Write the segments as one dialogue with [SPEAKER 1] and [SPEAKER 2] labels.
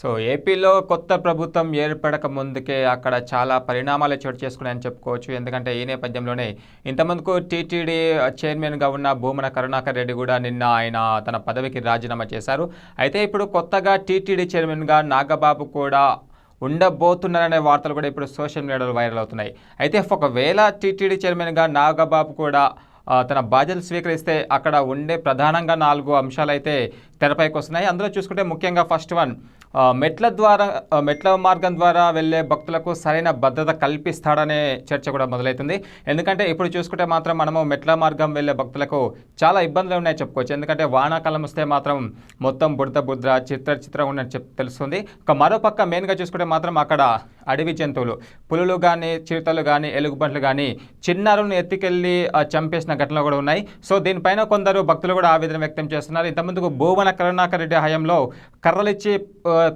[SPEAKER 1] So ఏపీలో కొత్త ప్రభుత్వం ఏర్పడక ముందుకే అక్కడ చాలా పరిణామాలు చోటు చేసుకున్నాయని చెప్పుకోవచ్చు. ఎందుకంటే ఈ నేపథ్యంలోనే ఇంతమందుకు టీటీడీ చైర్మన్గా ఉన్న భూమన కరుణాకర్ రెడ్డి కూడా నిన్న ఆయన తన పదవికి రాజీనామా చేశారు. అయితే ఇప్పుడు కొత్తగా టీటీడీ చైర్మన్గా నాగబాబు కూడా ఉండబోతున్నారనే వార్తలు కూడా ఇప్పుడు సోషల్ మీడియాలో వైరల్ అవుతున్నాయి. అయితే ఒకవేళ టీటీడీ చైర్మన్గా నాగబాబు కూడా తన బాధ్యతలు స్వీకరిస్తే అక్కడ ఉండే ప్రధానంగా నాలుగు అంశాలు అయితే తెరపైకి వస్తున్నాయి. అందులో చూసుకుంటే ముఖ్యంగా ఫస్ట్ వన్ మెట్ల ద్వారా మెట్ల మార్గం ద్వారా వెళ్ళే భక్తులకు సరైన భద్రత కల్పిస్తాడనే చర్చ కూడా మొదలవుతుంది. ఎందుకంటే ఇప్పుడు చూసుకుంటే మాత్రం మనము మెట్ల మార్గం వెళ్ళే భక్తులకు చాలా ఇబ్బందులు ఉన్నాయి చెప్పుకోవచ్చు. ఎందుకంటే వానాకాలం వస్తే మాత్రం మొత్తం బుడత బుద్ర చిత్ర చిత్రం ఉన్నట్టు చెప్ తెలుస్తుంది. ఒక మరోపక్క మెయిన్గా చూసుకుంటే మాత్రం అక్కడ అడవి జంతువులు. పులులు కానీ చిరుతలు కానీ ఎలుగుబంట్లు కానీ చిన్నారులను ఎత్తుకెళ్ళి చంపేసిన ఘటనలు కూడా ఉన్నాయి. సో దీనిపైన కొందరు భక్తులు కూడా ఆవేదన వ్యక్తం చేస్తున్నారు. ఇంతకుముందుకు భూవన కరుణాకర్ రెడ్డి హయాంలో కర్రలిచ్చి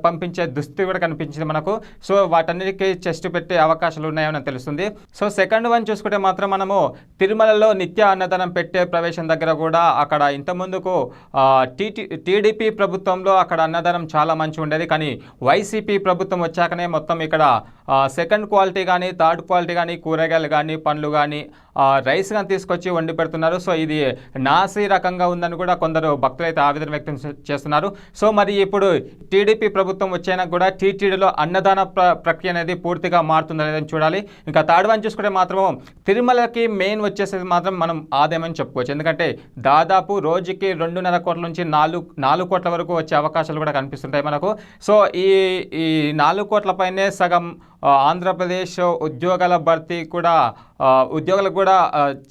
[SPEAKER 1] పంపించే దుస్థితి కూడా కనిపించింది మనకు. సో వాటన్నిటికీ చెస్ట్ పెట్టే అవకాశాలు ఉన్నాయని తెలుస్తుంది. సో సెకండ్ వన్ చూసుకుంటే మాత్రం మనము తిరుమలలో నిత్య అన్నదానం పెట్టే ప్రవేశం దగ్గర కూడా అక్కడ ఇంతకుముందుకు టీటీ టీడీపీ ప్రభుత్వంలో అక్కడ అన్నదానం చాలా మంచి ఉండేది. కానీ వైసీపీ ప్రభుత్వం వచ్చాకనే మొత్తం ఇక్కడ సెకండ్ క్వాలిటీ కానీ థర్డ్ క్వాలిటీ కానీ కూరగాయలు కానీ పండ్లు కానీ రైస్ కానీ తీసుకొచ్చి వండి పెడుతున్నారు. సో ఇది నాసి రకంగా ఉందని కూడా కొందరు భక్తులు అయితే ఆవేదన వ్యక్తం చేస్తున్నారు. సో మరి ఇప్పుడు టీడీపీ ప్రభుత్వం వచ్చైనా కూడా టీటీడీలో అన్నదాన ప్ర ప్రక్రియ అనేది పూర్తిగా మారుతుంది అనేది చూడాలి. ఇంకా థర్డ్ వన్ చూసుకుంటే మాత్రం తిరుమలకి మెయిన్ వచ్చేసేది మాత్రం మనం ఆదాయం అని చెప్పుకోవచ్చు. ఎందుకంటే దాదాపు రోజుకి రెండున్నర కోట్ల నుంచి నాలుగు నాలుగు కోట్ల వరకు వచ్చే అవకాశాలు కూడా కనిపిస్తుంటాయి మనకు. సో ఈ ఈ నాలుగు కోట్ల పైనే సగం ఆంధ్రప్రదేశ్ ఉద్యోగాల భర్తీ కూడా ఉద్యోగులకు కూడా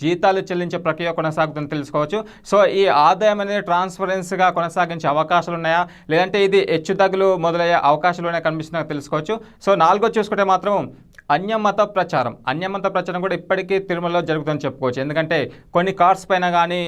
[SPEAKER 1] జీతాలు చెల్లించే ప్రక్రియ కొనసాగుతుందని తెలుసుకోవచ్చు. సో ఈ ఆదాయం అనేది ట్రాన్స్పరెన్సీగా కొనసాగించే అవకాశాలు ఉన్నాయా? లేదంటే ఇది హెచ్చుతగ్గులు మొదలయ్యే అవకాశాలు ఉన్నాయా కనిపిస్తున్నా తెలుసుకోవచ్చు. సో నాలుగో చూసుకుంటే మాత్రం అన్యమత ప్రచారం. అన్యమత ప్రచారం కూడా ఇప్పటికీ తిరుమలలో జరుగుతుందని చెప్పుకోవచ్చు. ఎందుకంటే కొన్ని కార్స్ పైన కానీ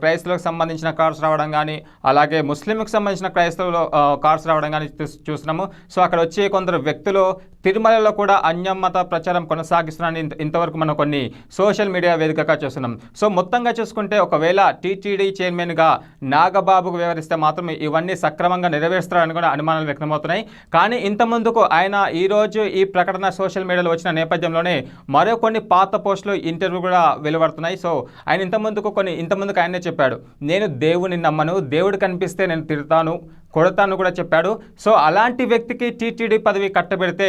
[SPEAKER 1] క్రైస్తవులకు సంబంధించిన కార్స్ రావడం కానీ అలాగే ముస్లింకి సంబంధించిన క్రైస్తవులు కార్స్ రావడం కానీ చూస్తున్నాము. సో అక్కడ వచ్చే కొందరు వ్యక్తులు తిరుమలలో కూడా అన్యమత ప్రచారం కొనసాగిస్తున్నారని ఇంత- ఇంతవరకు మనం కొన్ని సోషల్ మీడియా వేదికగా చూస్తున్నాం. సో మొత్తంగా చూసుకుంటే ఒకవేళ టీటీడీ చైర్మన్గా నాగబాబుకు వ్యవహరిస్తే మాత్రం ఇవన్నీ సక్రమంగా నెరవేరుస్తారని కూడా అనుమానాలు వ్యక్తమవుతున్నాయి. కానీ ఇంతముందుకు ఆయన ఈ రోజు ఈ ప్రకటన సోషల్ మీడియాలో వచ్చిన నేపథ్యంలోనే మరో కొన్ని పాత పోస్టులు ఇంటర్వ్యూ కూడా వెలువడుతున్నాయి. సో ఆయన ఇంతముందుకు కొన్ని ఇంతముందుకు ఆయనే చెప్పాడు. నేను దేవుని నమ్మను దేవుడు కనిపిస్తే నేను తిడతాను కొడతాను కూడా చెప్పాడు. సో అలాంటి వ్యక్తికి టీటీడీ పదవి కట్టబెడితే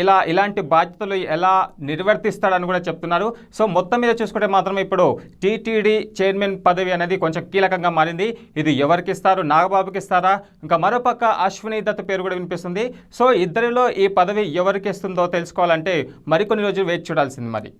[SPEAKER 1] ఇలా ఇలాంటి బాధ్యతలు ఎలా నిర్వర్తిస్తాడని కూడా చెప్తున్నారు. సో మొత్తం మీద చూసుకుంటే మాత్రం ఇప్పుడు టీటీడీ చైర్మన్ పదవి అనేది కొంచెం కీలకంగా మారింది. ఇది ఎవరికి ఇస్తారు? నాగబాబుకి ఇస్తారా? ఇంకా మరోపక్క అశ్విని దత్ పేరు కూడా వినిపిస్తుంది. సో ఇద్దరిలో ఈ పదవి ఎవరికి ఇస్తుందో తెలుసుకోవాలంటే మరికొన్ని రోజులు వేచి చూడాల్సింది మరి.